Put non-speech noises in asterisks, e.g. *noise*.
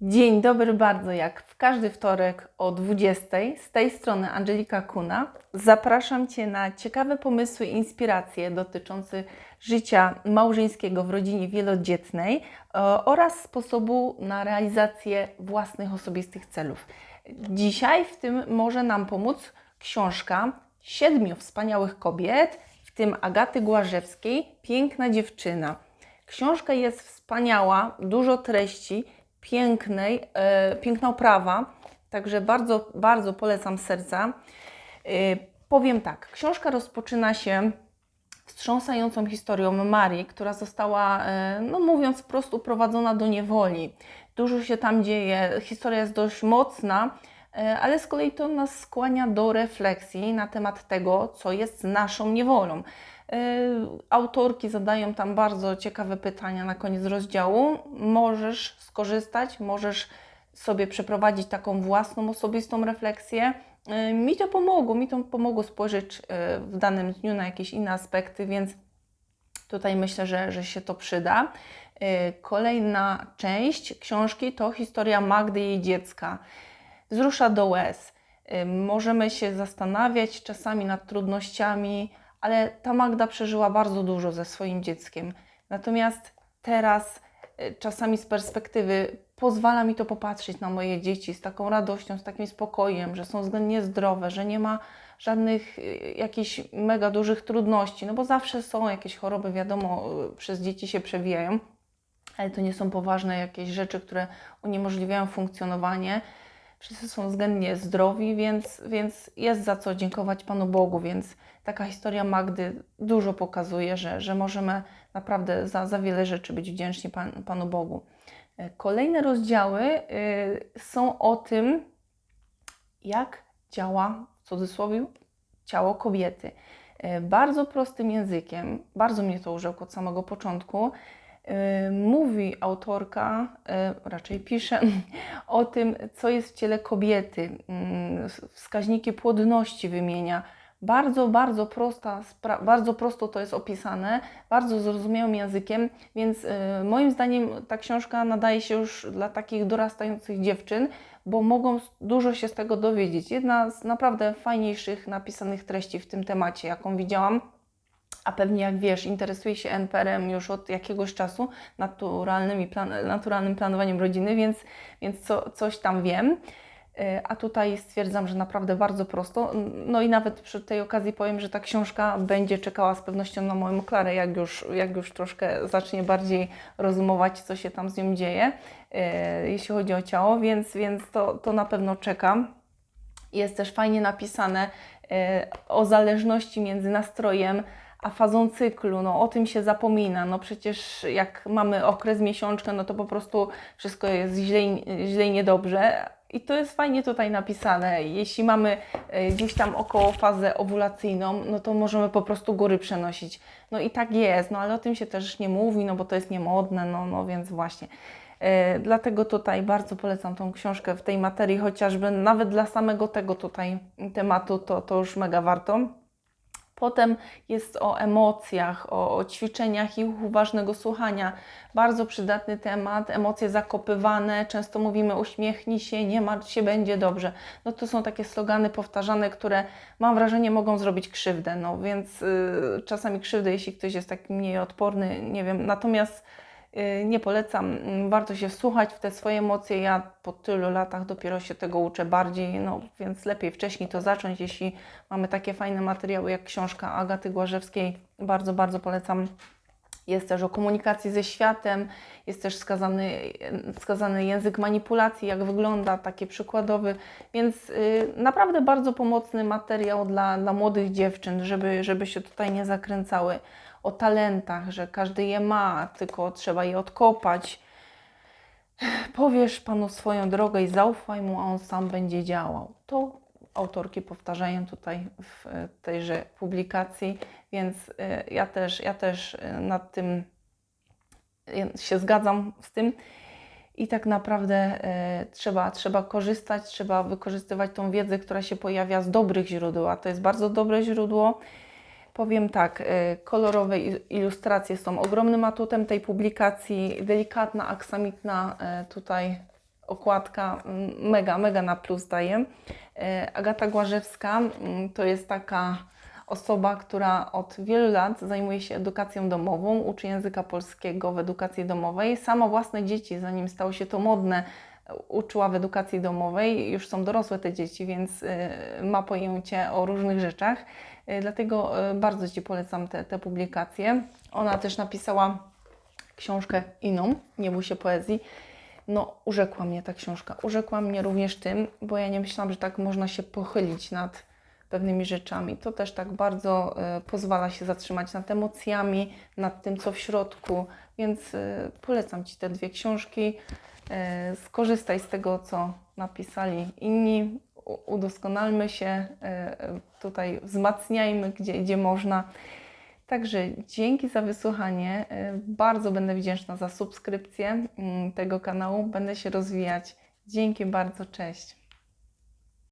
Dzień dobry bardzo, jak w każdy wtorek o 20 z tej strony Angelika Kuna. Zapraszam Cię na ciekawe pomysły i inspiracje dotyczące życia małżeńskiego w rodzinie wielodzietnej e, oraz sposobu na realizację własnych osobistych celów. Dzisiaj w tym może nam pomóc książka Siedmiu wspaniałych kobiet, w tym Agaty Głażewskiej Piękna dziewczyna. Książka jest wspaniała, dużo treści, pięknej, e, piękna oprawa, także bardzo, bardzo polecam serca. E, powiem tak, książka rozpoczyna się wstrząsającą historią Marii, która została, e, no mówiąc wprost, uprowadzona do niewoli. Dużo się tam dzieje, historia jest dość mocna, ale z kolei to nas skłania do refleksji na temat tego, co jest naszą niewolą. E, Autorki zadają tam bardzo ciekawe pytania na koniec rozdziału. Możesz skorzystać, możesz sobie przeprowadzić taką własną osobistą refleksję. E, Mi to pomogło, mi to pomogło spojrzeć e, w danym dniu na jakieś inne aspekty, więc tutaj myślę, że, że się to przyda. Kolejna część książki to historia Magdy i jej dziecka. Wzrusza do łez. Możemy się zastanawiać czasami nad trudnościami, ale ta Magda przeżyła bardzo dużo ze swoim dzieckiem. Natomiast teraz, e, czasami z perspektywy, pozwala mi to popatrzeć na moje dzieci z taką radością, z takim spokojem, że są względnie zdrowe, że nie ma żadnych e, jakichś mega dużych trudności, no bo zawsze są jakieś choroby, wiadomo, e, przez dzieci się przewijają, ale to nie są poważne jakieś rzeczy, które uniemożliwiają funkcjonowanie. Wszyscy są względnie zdrowi, więc, więc jest za co dziękować Panu Bogu. Więc taka historia Magdy dużo pokazuje, że, że możemy naprawdę za, za wiele rzeczy być wdzięczni Pan, Panu Bogu. E, Kolejne rozdziały y, są o tym, jak działa w cudzysłowie ciało kobiety. E, Bardzo prostym językiem, bardzo mnie to urzekło od samego początku. Mówi autorka, e, raczej pisze, *laughs* o tym, co jest w ciele kobiety. Wskaźniki płodności wymienia. Bardzo, bardzo, prosta, bardzo prosto to jest opisane, bardzo zrozumiałym językiem, więc e, moim zdaniem ta książka nadaje się już dla takich dorastających dziewczyn, bo mogą dużo się z tego dowiedzieć. Jedna z naprawdę fajniejszych napisanych treści w tym temacie, jaką widziałam. A pewnie jak wiesz, interesuję się NPR-em już od jakiegoś czasu, naturalnym, i plan, naturalnym planowaniem rodziny, więc, więc co, coś tam wiem. E, A tutaj stwierdzam, że naprawdę bardzo prosto. No i nawet przy tej okazji powiem, że ta książka będzie czekała z pewnością na moją Klarę, jak już, jak już troszkę zacznie bardziej rozumować, co się tam z nią dzieje, e, jeśli chodzi o ciało, więc, więc to, to na pewno czekam. Jest też fajnie napisane e, o zależności między nastrojem a fazą cyklu. No, o tym się zapomina. No przecież jak mamy okres miesiączkę, no to po prostu wszystko jest źle, źle i niedobrze. I to jest fajnie tutaj napisane. Jeśli mamy e, gdzieś tam około fazę owulacyjną, no to możemy po prostu góry przenosić. No i tak jest, no ale o tym się też nie mówi, no bo to jest niemodne, no, no więc właśnie. E, Dlatego tutaj bardzo polecam tą książkę w tej materii, chociażby nawet dla samego tego tutaj tematu to, to już mega warto. Potem jest o emocjach, o, o ćwiczeniach i uważnego słuchania. Bardzo przydatny temat, emocje zakopywane. Często mówimy uśmiechnij się, nie martw się, będzie dobrze. No to są takie slogany powtarzane, które mam wrażenie mogą zrobić krzywdę. No więc y, czasami krzywdę, jeśli ktoś jest taki mniej odporny, nie wiem. Natomiast nie polecam. Mm, Warto się wsłuchać w te swoje emocje. Ja po tylu latach dopiero się tego uczę bardziej, no więc lepiej wcześniej to zacząć. Jeśli mamy takie fajne materiały jak książka Agaty Głażewskiej, bardzo, bardzo polecam. Jest też o komunikacji ze światem, jest też wskazany, wskazany język manipulacji, jak wygląda, taki przykładowy, więc y, naprawdę bardzo pomocny materiał dla, dla młodych dziewczyn, żeby, żeby się tutaj nie zakręcały. O talentach, że każdy je ma, tylko trzeba je odkopać. Powiesz Panu swoją drogę i zaufaj Mu, a On sam będzie działał. To autorki powtarzają tutaj w e, tejże publikacji, więc e, ja też, ja też e, nad tym się zgadzam z tym. I tak naprawdę trzeba, trzeba korzystać, trzeba wykorzystywać tą wiedzę, która się pojawia z dobrych źródeł, a to jest bardzo dobre źródło. Powiem tak, e, kolorowe ilustracje są ogromnym atutem tej publikacji, delikatna, aksamitna e, tutaj okładka mm, mega, mega na plus daje. E, Agata Głażewska mm, to jest taka osoba, która od wielu lat zajmuje się edukacją domową, uczy języka polskiego w edukacji domowej. Sama własne dzieci, zanim stało się to modne, uczyła w edukacji domowej. Już są dorosłe te dzieci, więc y, ma pojęcie o różnych rzeczach. Y, Dlatego y, bardzo Ci polecam te, te publikacje. Ona też napisała książkę inną, Nie bój się poezji. No, urzekła mnie ta książka. Urzekła mnie również tym, bo ja nie myślałam, że tak można się pochylić nad pewnymi rzeczami. To też tak bardzo pozwala się zatrzymać nad emocjami, nad tym, co w środku. Więc polecam Ci te dwie książki. Y, skorzystaj z tego, co napisali inni. Udoskonalmy się, y, tutaj wzmacniajmy, gdzie, gdzie można. Także dzięki za wysłuchanie. Y, Bardzo będę wdzięczna za subskrypcję mm, tego kanału. Będę się rozwijać. Dzięki bardzo, cześć.